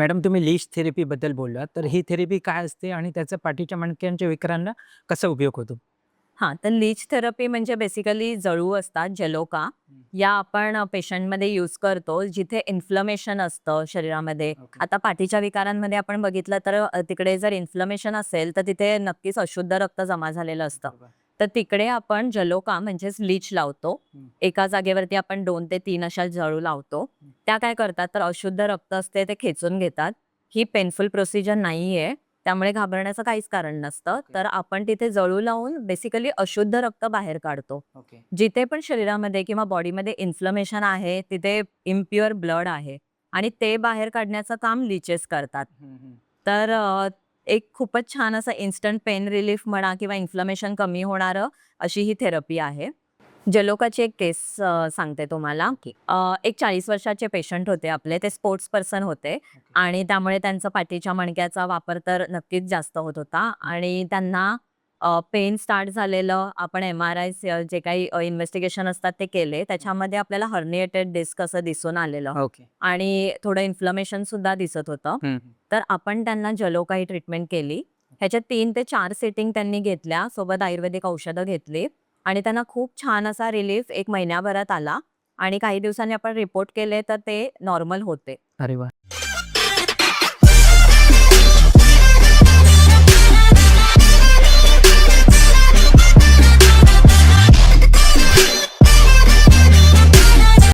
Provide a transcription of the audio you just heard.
Madam तुम्ही leech थेरपीबद्दल बोललात तर ही थेरपी काय असते आणि त्याचा पाठीच्या मणक्यांच्या विकारांना कसा उपयोग होतो हां, तर लीच थेरपी म्हणजे बेसिकली जळू असतात, जलोका. या आपण पेशंटमध्ये यूज करतो, जिथे इन्फ्लमेशन असतं शरीरामध्ये. आता पाठीच्या विकारांमध्ये आपण बघितलं तर तिकडे जर इन्फ्लमेशन असेल, तर तिथे नक्कीच अशुद्ध रक्त जमा झालेलं असतं. तर तिकडे आपण जलोका म्हणजेच लीच लावतो. एका जागेवरती आपण 2 ते 3 अशा जळू लावतो. त्या काय करतात, तर अशुद्ध रक्त असते ते खेचून घेतात. ही पेनफुल प्रोसिजर नाहीये, त्यामुळे घाबरण्याचं काहीच कारण नसतं. तर आपण तिथे जळू लावून बेसिकली अशुद्ध रक्त बाहेर काढतो. जिथे पण शरीरामध्ये किंवा बॉडीमध्ये इन्फ्लमेशन आहे, तिथे इम्प्युअर ब्लड आहे आणि ते बाहेर काढण्याचं काम लीचेस करतात. तर एक खूपच छान असं इन्स्टंट पेन रिलीफ म्हणा किंवा इन्फ्लमेशन कमी होणारं अशी ही थेरपी आहे. जलोकाची एक केस सांगते तुम्हाला. अ, एक 40 वर्षाचे पेशंट होते आपले. ते स्पोर्ट्स पर्सन होते आणि त्यामुळे त्यांचा पाठीच्या मणक्याचा वापर तर नक्कीच जास्त होत होता आणि त्यांना पेन स्टार्ट झालेलं. आपण एम-आर-आय जे काही इन्व्हेस्टिगेशन असतात ते केले. त्याच्यामध्ये आपल्याला हर्निएटेड डिस्क असं दिसून आलेलं आणि थोडं इन्फ्लमेशन सुद्धा दिसत होतं. तर आपण त्यांना जलोका ही ट्रीटमेंट केली. ह्याच्यात 3 ते 4 सिटिंग त्यांनी घेतल्या. सोबत आयुर्वेदिक औषधं घेतली आणि त्यांना खूप छान असा रिलीफ 1 महिन्याभरात आला आणि काही दिवसांनी आपण रिपोर्ट केले तर ते नॉर्मल होते. अरे वा